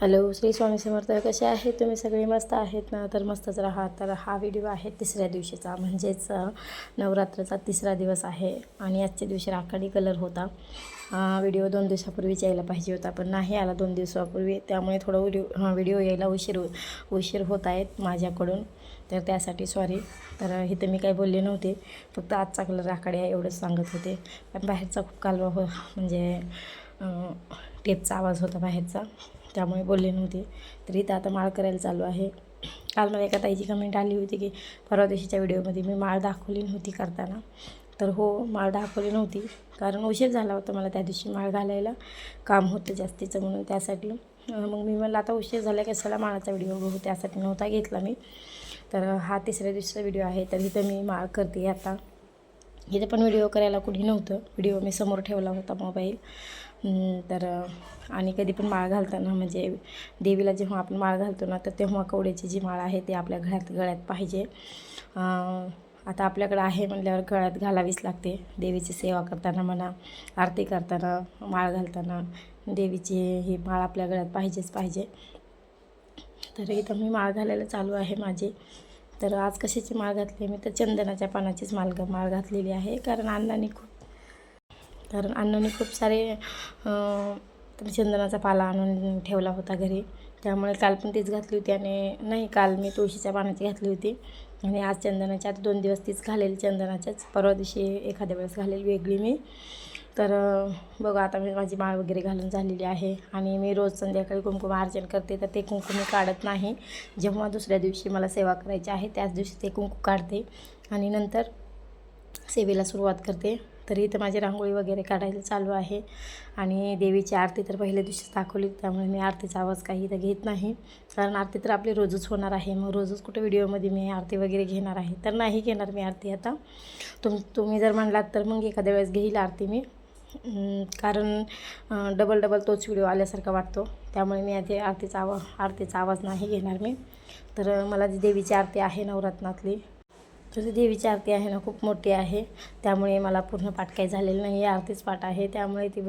Hello Shri Swami Samarth कसे आहेत? तुम्ही सगळे मस्त आहेत ना? तर मस्तच राहा. तर हा व्हिडिओ आहे तिसऱ्या दिवशीचा. म्हणजेच अ, नवरात्राचा तिसरा दिवस आहे आणि आजच्या दिवशी राखाडी कलर होता. व्हिडिओ दोन दिवसापूर्वीच यायला पाहिजे होता पण नाही आला दोन दिवसापूर्वी. त्यामुळे थोडं व्हिडिओ व्हिडिओ यायला उशीर उशीर होत आहेत माझ्याकडून. तर त्यासाठी सॉरी तर इथं मी काही बोलले नव्हते. फक्त आजचा कलर राखाडी आहे एवढंच सांगत होते. पण बाहेरचा खूप कालवा हो म्हणजे टेपचा आवाज होता बाहेरचा. त्यामुळे बोलले नव्हते. तर इथं आता माळ करायला चालू आहे. काल मला एका ताईची कमेंट आली होती की परवा दिवशीच्या व्हिडिओमध्ये मी माळ दाखवली नव्हती करताना. तर हो माळ दाखवली नव्हती. कारण उशीर झाला होता मला त्या दिवशी माळ घालायला. काम होतं जास्तीचं म्हणून त्यासाठी. मग मी म्हणलं आता उशीर झाला कशाला माळाचा व्हिडिओ बघू त्यासाठी नव्हता घेतला मी. तर हा तिसऱ्या दिवशीचा व्हिडिओ आहे. तर इथं मी माळ करते आता. इथे पण व्हिडिओ करायला कुणी नव्हतं. व्हिडिओ मी समोर ठेवला होता मोबाईल तर आणि कधी पण माळ घालताना म्हणजे देवीला जेव्हा आपण माळ घालतो ना तर तेव्हा कवड्याची जी माळ आहे ती आपल्या घरात गळ्यात पाहिजे. आता आपल्याकडं आहे म्हणल्यावर गळ्यात घालावीच लागते. देवीची सेवा करताना म्हणा आरती करताना माळ घालताना देवीची ही माळ आपल्या गळ्यात पाहिजेच पाहिजे. तर इथं मी माळ घालायला चालू आहे माझी. तर आज कशाची माळ घातली? मी तर चंदनाच्या पानाचीच माळ माळ घातलेली आहे. कारण अण्णांनी खूप कारण अण्णांनी खूप सारे चंदनाचा पाला आणून ठेवला होता घरी. त्यामुळे काल पण तीच घातली होती आणि नाही काल मी तुळशीच्या पानाची घातली होती. आणि आज चंदनाच्या आता दोन दिवस तीच घालेल चंदनाच्याच परवा दिवशी एखाद्या वेळेस घालेल वेगळी मी. तर बघा आता मी माझी माळ वगैरे घालून झालेली आहे आणि मी रोज संध्याकाळी कुंकुम अर्चन करते. तर ते कुंकुम मी काढत नाही. जेव्हा दुसऱ्या दिवशी मला सेवा करायची आहे त्याच दिवशी ते कुंकू काढते आणि नंतर सेवेला सुरुवात करते. तरी इथं माझी रांगोळी वगैरे काढायला चालू आहे आणि देवीची आरती तर पहिल्या दिवशीच दाखवली त्यामुळे मी आरतीचा आवाज काही इथं घेत नाही. कारण आरती तर आपली रोजच होणार आहे. मग रोजच कुठे व्हिडिओमध्ये मी आरती वगैरे घेणार आहे? तर नाही घेणार मी आरती आता. तुम तुम्ही जर म्हणलात तर मग एखाद्या वेळेस घेईल आरती मी. कारण डबल डबल तोच व्हिडिओ आल्यासारखा वाटतो. त्यामुळे मी आधी आरतीचा आवा आरतीचा आवाज नाही घेणार मी. तर मला जी देवीची आरती आहे नवरत्नातली तशी देवीची आरती आहे ना खूप मोठी आहे. त्यामुळे मला पूर्ण पाठ काही झालेलं नाही. आहे आरतीच पाठ आहे. त्यामुळे ती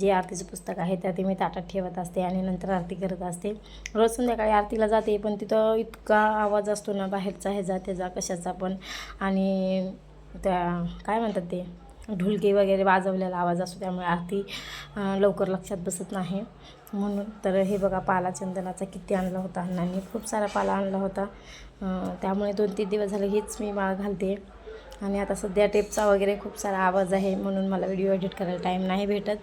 जे आरतीचं पुस्तक आहे त्या ते मी ताटात ठेवत असते आणि नंतर आरती करत असते. रोज संध्याकाळी आरतीला जाते पण तिथं इतका आवाज असतो ना बाहेरचा ह्याचा त्याचा कशाचा पण. आणि त्या काय म्हणतात ते? ढुलके वगैरे वाजवलेला आवाज असतो त्यामुळे आरती लवकर लक्षात बसत नाही. म्हणून तर हे बघा पाला चंदनाचा किती आणला होता अण्णांनी. खूप सारा पाला आणला होता. त्यामुळे दोन तीन दिवस झाले हीच मी माळ घालते. आणि आता सध्या टेपचा वगैरे खूप सारा आवाज आहे म्हणून मला व्हिडिओ एडिट करायला टाईम नाही भेटत.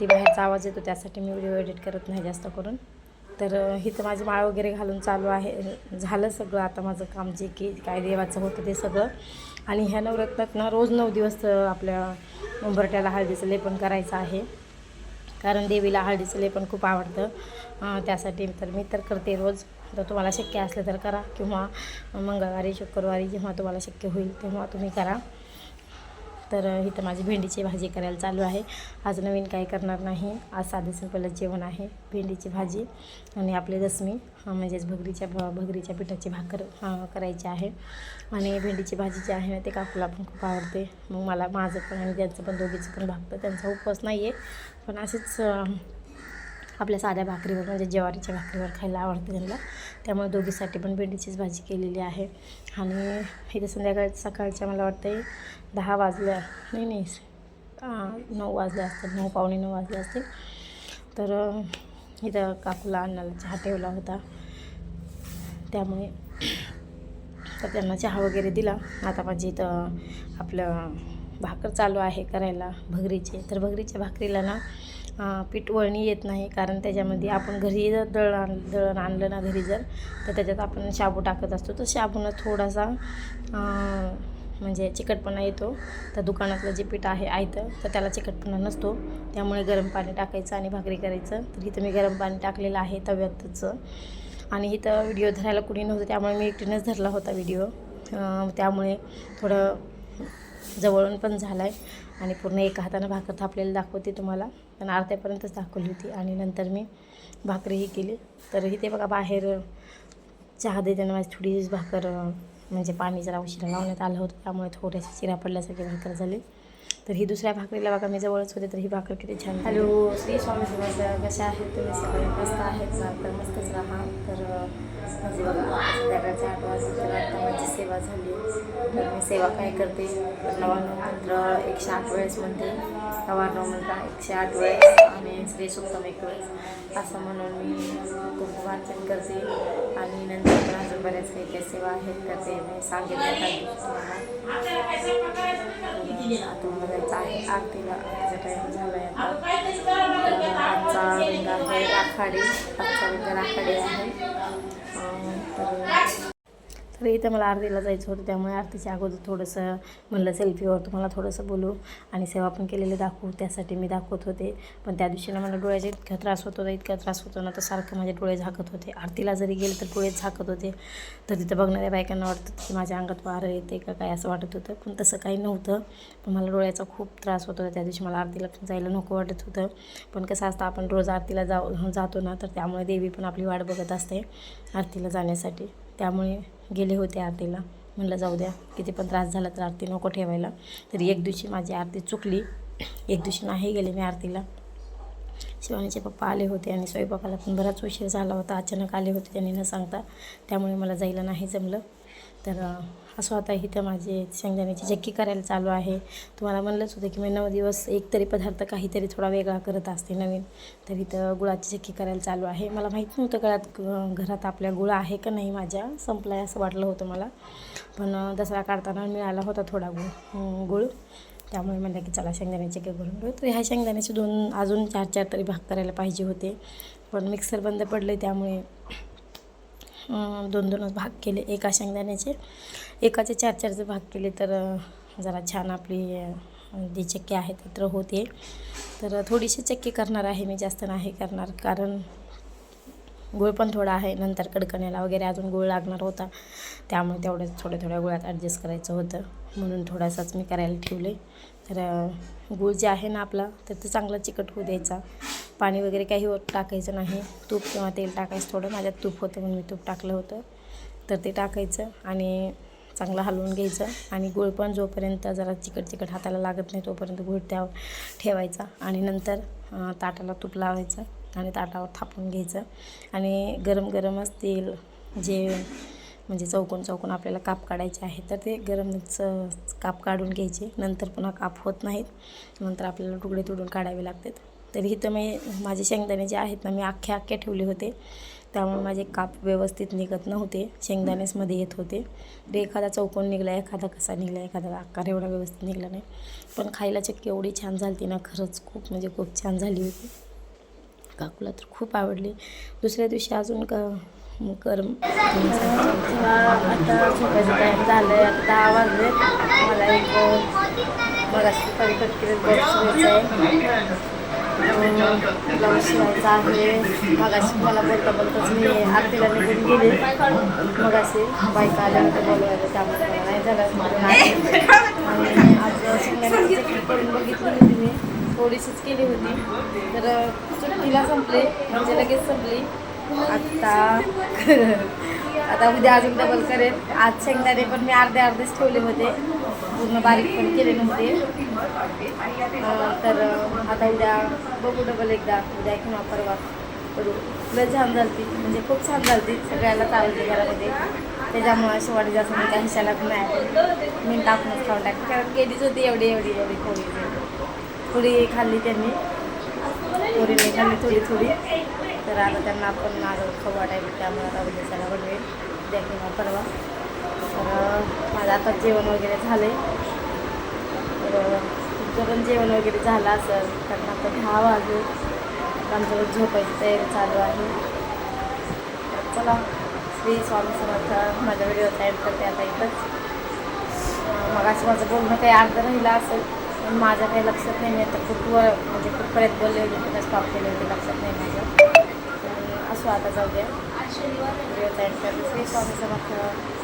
ती बाहेरचा आवाज येतो त्यासाठी मी व्हिडिओ एडिट करत नाही जास्त करून. तर इथं माझी माळ वगैरे घालून चालू आहे. झालं सगळं आता माझं काम जे की काय देवाचं होतं ते सगळं. आणि ह्या नवरत्नात ना रोज नऊ दिवस आपल्या उंबरट्याला हळदीचं लेपन करायचं आहे. कारण देवीला हळदीचं लेपन खूप आवडतं. त्यासाठी तर मी तर करते रोज. तर तुम्हाला शक्य असलं तर करा किंवा मंगळवारी शुक्रवारी जेव्हा तुम्हाला शक्य होईल तेव्हा तुम्ही करा. तर इथं माझी भेंडीची भाजी करायला चालू आहे. आज नवीन काय करणार नाही. आज साधे सिंपलच जेवण आहे. भेंडीची भाजी आणि आपली दसमी म्हणजेच भगरीच्या भ भगरीच्या पिठाची भाकर करायची आहे. आणि भेंडीची भाजी जी आहे ना ते काकूला पण खूप आवडते. मग मला माझं पण आणि त्यांचं पण दोघीचं पण भागतं. त्यांचा उपवास नाही आहे पण असेच आपल्या साध्या भाकरीवर म्हणजे ज्वारीच्या भाकरीवर खायला आवडते त्यांना. त्यामुळे दोघीसाठी पण भेंडीचीच भाजी केलेली आहे. आणि इथे संध्याकाळ सकाळच्या मला वाटतं दहा वाजल्या नाही नाही नऊ वाजले असतील नऊ पावणे नऊ वाजले असतील. तर इथं काकूला अन्नाला चहा ठेवला होता. त्यामुळे तर त्यांना चहा वगैरे दिला. आता माझी इथं आपलं भाकर चालू आहे करायला भगरीचे. तर भगरीच्या भाकरीला ना पीठ वळणी येत नाही कारण त्याच्यामध्ये आपण घरी जर दळण आण दळण आणलं ना घरी जर तर त्याच्यात आपण शाबू टाकत असतो. तर शाबूनं थोडासा म्हणजे चिकटपणा येतो. तर दुकानातलं जे पीठ आहे आयतं तर त्याला चिकटपणा नसतो. त्यामुळे गरम पाणी टाकायचं आणि भाकरी करायचं. तर इथं मी गरम पाणी टाकलेलं आहे तव्यातच. आणि इथं व्हिडिओ धरायला कुणी नव्हतं त्यामुळे मी एकटीनंच धरला होता व्हिडिओ. त्यामुळे थोडं जवळून पण झाला आहे आणि पूर्ण एका हातानं भाकर थापलेलं दाखवते तुम्हाला. पण अर्ध्यापर्यंतच दाखवली होती आणि नंतर मी भाकरीही केली. तर इथे बघा बाहेर चहा देताना माझी थोडीच भाकर म्हणजे पाणी जरा उशिरा लावण्यात आलं होतं त्यामुळे थोड्याशा चिरा पडल्यासारखी भाकर झाली. तर ही दुसऱ्या भाकरीला बघा मी जवळच होते तर ही भाकर किती छान हॅलो श्री स्वामी समर्थ कशा आहेत तुम्ही? सगळे मस्त आहेत ना तर मस्तच राहा. तर म्हणजे बघा आता संध्याकाळच्या आठ वाजता माझी सेवा झाली. तर मी सेवा काय करते? तर नवाण्णव मंत्र एकशे आठ वेळेस म्हणते. नवाण्णव मंत्र एकशे आठ वेळेस आणि श्री सुक्तम एक वेळेस. असं म्हणून मी खूप वाचन करते. आणि नंतर पण अजून बऱ्याच काही काही सेवा आहेत तर ते मी सांगितलं आता मला जायचं. आहे आरतीला आरतीचा टाईम झाला आहे आता. आजचा रंग आहे राखाडी आजचा रंग राखाडी आहे. तर तर इथं मला आरतीला जायचं होतं त्यामुळे आरतीच्या अगोदर थोडंसं म्हणलं सेल्फीवर तुम्हाला थोडंसं बोलू आणि सेवा पण केलेली दाखवू त्यासाठी मी दाखवत होते. पण त्या दिवशी ना मला डोळ्याचा इतका त्रास होत होता इतका त्रास होतो ना तर सारखं माझे डोळे झाकत होते. आरतीला जरी गेले तर डोळे झाकत होते. तर तिथं बघणाऱ्या बायकांना वाटतं की माझ्या अंगात वारं येते का काय असं वाटत होतं. पण तसं काही नव्हतं. पण मला डोळ्याचा खूप त्रास होत होता. त्या दिवशी मला आरतीला पण जायला नको वाटत होतं. पण कसं असतं आपण रोज आरतीला जाऊ जातो ना तर त्यामुळे देवी पण आपली वाट बघत असते आरतीला जाण्यासाठी. त्यामुळे गेले होते आरतीला. म्हणलं जाऊ द्या किती पण त्रास झाला तर आरती नको ठेवायला. तरी एक दिवशी माझी आरती चुकली. एक दिवशी नाही गेले मी आरतीला. शिवानीचे पप्पा आले होते आणि स्वयंपाकाला पण बराच उशीर झाला होता. अचानक आले होते त्यांनी न सांगता. त्यामुळे मला जायला नाही जमलं. तर असं आता इथं माझे शेंगदाण्याची चक्की करायला चालू आहे. तुम्हाला म्हणलंच होतं की मी नऊ दिवस एक तरी पदार्थ काहीतरी थोडा वेगळा करत असते नवीन. तर इथं गुळाची चक्की करायला चालू आहे. मला माहीत नव्हतं गळ्यात घरात आपल्या गुळ आहे का नाही माझ्या. संपला आहे असं वाटलं होतं मला. पण दसरा काढताना मिळाला होता थोडा गुळ गुळ. त्यामुळे म्हणलं की चला शेंगदाण्याचे काही करून घेऊ. तर ह्या शेंगदाण्याचे दोन अजून चार चार तरी भाग करायला पाहिजे होते. पण मिक्सर बंद पडले त्यामुळे दोन दोनच भाग केले. एका शेंगदाण्याचे एकाचे चार चारचे भाग केले तर जरा छान आपली जी चक्की आहे तर होते. तर थोडीशी चक्की करणार आहे मी जास्त नाही करणार. कारण गुळ पण थोडा आहे नंतर कडकण्याला वगैरे अजून गुळ लागणार होता. त्यामुळे तेवढ्याच थोड्या थोड्या गुळात ॲडजस्ट करायचं होतं. म्हणून थोडासाच मी करायला ठेवले तर गूळ जे आहे ना आपला तर ते चांगला चिकट होऊ द्यायचा. पाणी वगैरे काही टाकायचं नाही. तूप किंवा तेल टाकायचं थोडं. माझ्यात तूप होतं म्हणून मी तूप टाकलं होतं. तर ते टाकायचं आणि चांगलं हलवून घ्यायचं. आणि गुळ पण जोपर्यंत जरा चिकट चिकट हाताला लागत नाही तोपर्यंत गुळ त्या ठेवायचा. आणि नंतर ताटाला तूप लावायचं आणि ताटावर थापून घ्यायचं. आणि गरम गरमच तेल जे म्हणजे चौकोन चौकोन आपल्याला काप काढायचे आहे. तर ते गरम काप काढून घ्यायचे. नंतर पुन्हा काप होत नाहीत. नंतर आपल्याला तुकडे तुडून काढावे लागतात. तर इथं मी माझे शेंगदाणे जे आहेत ना मी अख्खे अख्खे ठेवले होते. त्यामुळे माझे काप व्यवस्थित निघत नव्हते. शेंगदाणेसमध्ये येत होते. तर एखादा चौकोन निघला एखादा कसा निघला एखादा आकार एवढा व्यवस्थित निघला नाही. पण खायला चक्की एवढी छान झाली ना खरंच खूप म्हणजे खूप छान झाली होती. काकूला तर खूप आवडली. दुसऱ्या दिवशी अजून क कर आता झोपायचं टाईम झालं आहे आता दहा वाजले मला एक मला सकाळी कट केलेलं ब्लाऊज शिवायचं आहे ब्लाऊज शिवायचा आहे. मगाशी मला बोलता बोलताच मी आरतीला निघून गेले. मगाशी बायका आल्यानंतर बोलवायला त्यामुळे मला नाही झालं. मला नाही आणि आज शेंगदाण्याची करून बघितली होती मी. थोडीशीच केली होती. तर सुट्टीला संपली म्हणजे लगेच संपली. आत्ता आता उद्या अजून डबल करेन. आज शेंगदाणे पण मी अर्धे अर्धेच ठेवले होते. पूर्ण बारीक पण केले नव्हते. तर आता उद्या बघू डबल एकदा. उद्या किंवा परवा करू. लय छान झालती. म्हणजे खूप छान झालती. सगळ्यालाच आवडली घरामध्ये. त्याच्यामुळे अशी वाटत जास्त मी त्या हिशाला पण नाही. मी टाकूनच खाऊन टाकली. कारण केलीच होती एवढी एवढी एवढी थोडी थोडी खाल्ली त्यांनी. पोरीने खाल्ली थोडी थोडी. तर आता त्यांना आपण माझं खाऊ वाटायला त्यामुळे आता उद्याच्याला बनवेल उद्या किंवा परवा. तर माझं आता जेवण वगैरे झालं आहे तर तुमचं पण जेवण वगैरे झालं असेल कारण आता दहा वाजले. आमच्याकडे झोपायची तयारी चालू आहे. तर चला श्री स्वामी समर्थ माझ्या व्हिडिओचा एंड करते आता इथंच. मग असं माझं बोलणं काही अर्ध राहिलं असेल पण माझ्या काही लक्षात नाही मी आता कुठवर म्हणजे कुठपर्यंत बोलले होते कुठे स्टॉप केले होते लक्षात नाही माझं. तर आता जाऊ द्या व्हिडिओचा एंड करते श्री स्वामी समर्थ